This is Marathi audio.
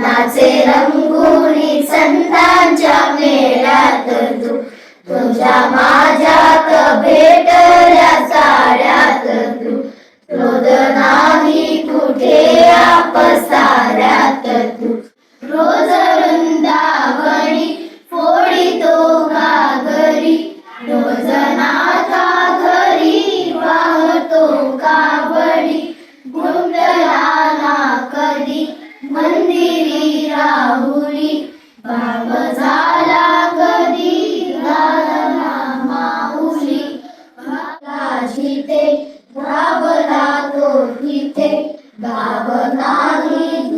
నాచే రంగూని సంతా जिथे भावना तो तिथे भावना ही